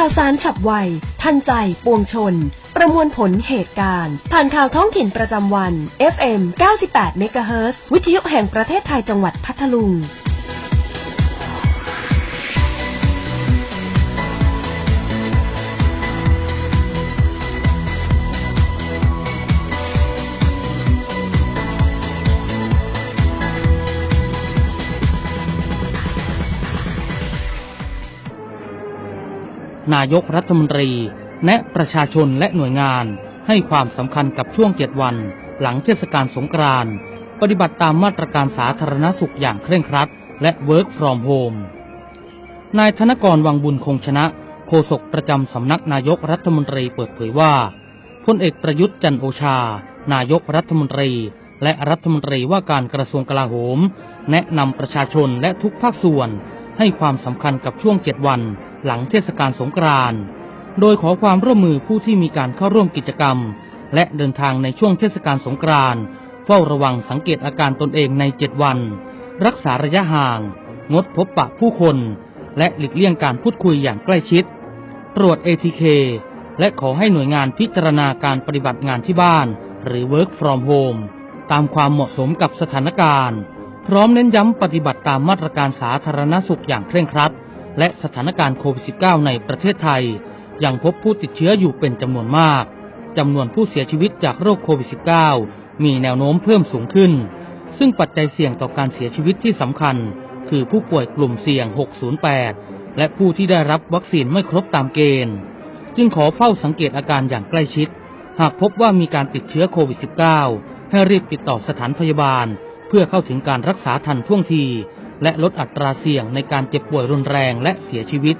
ข่าวสารฉับไว ทันใจ ปวงชน ประมวลผลเหตุการณ์ ผ่านข่าวท้องถิ่นประจำวัน FM 98 MHz วิทยุแห่งประเทศไทยจังหวัดพัทลุง นายกรัฐมนตรี แนะประชาชนและหน่วยงานให้ความสำคัญกับช่วงเจ็ดวัน หลังเทศกาลสงกรานต์ปฏิบัติตามมาตรการสาธารณสุขอย่างเคร่งครัด และ Work from Home นายธนกรวังบุญคงชนะ โฆษกประจำสำนักนายกรัฐมนตรีเปิดเผยว่าพลเอกประยุทธ์จันโอชา นายกรัฐมนตรี และรัฐมนตรีว่าการกระทรวงกลาโหม แนะนำประชาชนและทุกภาคส่วน ให้ความสำคัญกับช่วงเจ็ดวัน หลังเทศกาลสงกรานต์โดยขอความร่วมมือผู้ที่มีการเข้าร่วมกิจกรรม และเดินทางในช่วงเทศกาลสงกรานต์เฝ้าระวังสังเกตอาการตนเองในเจ็ดวัน รักษาระยะห่าง งดพบปะผู้คน และหลีกเลี่ยงการพูดคุยอย่างใกล้ชิด ตรวจ ATK และขอให้หน่วยงานพิจารณาการปฏิบัติงานที่บ้าน หรือ Work from Home ตามความเหมาะสมกับสถานการณ์ พร้อมเน้นย้ำปฏิบัติตามมาตรการสาธารณสุขอย่างเคร่งครัด และสถานการณ์โควิด -19 ในประเทศไทย ยังพบผู้ติดเชื้ออยู่เป็นจำนวนมากจำนวนผู้เสียชีวิตจากโรคโควิด -19 มีแนวโน้มเพิ่มสูงขึ้น ซึ่งปัจจัยเสี่ยงต่อการเสียชีวิตที่สำคัญ คือผู้ป่วยกลุ่มเสี่ยง 608 และผู้ที่ได้รับวัคซีนไม่ครบตามเกณฑ์ จึงขอเฝ้าสังเกตอาการอย่างใกล้ชิด หากพบว่ามีการติดเชื้อโควิด -19 ให้รีบติดต่อสถานพยาบาล เพื่อเข้าถึงการรักษาทันท่วงที และลดอัตราเสี่ยงในการเจ็บป่วยรุนแรงและเสียชีวิต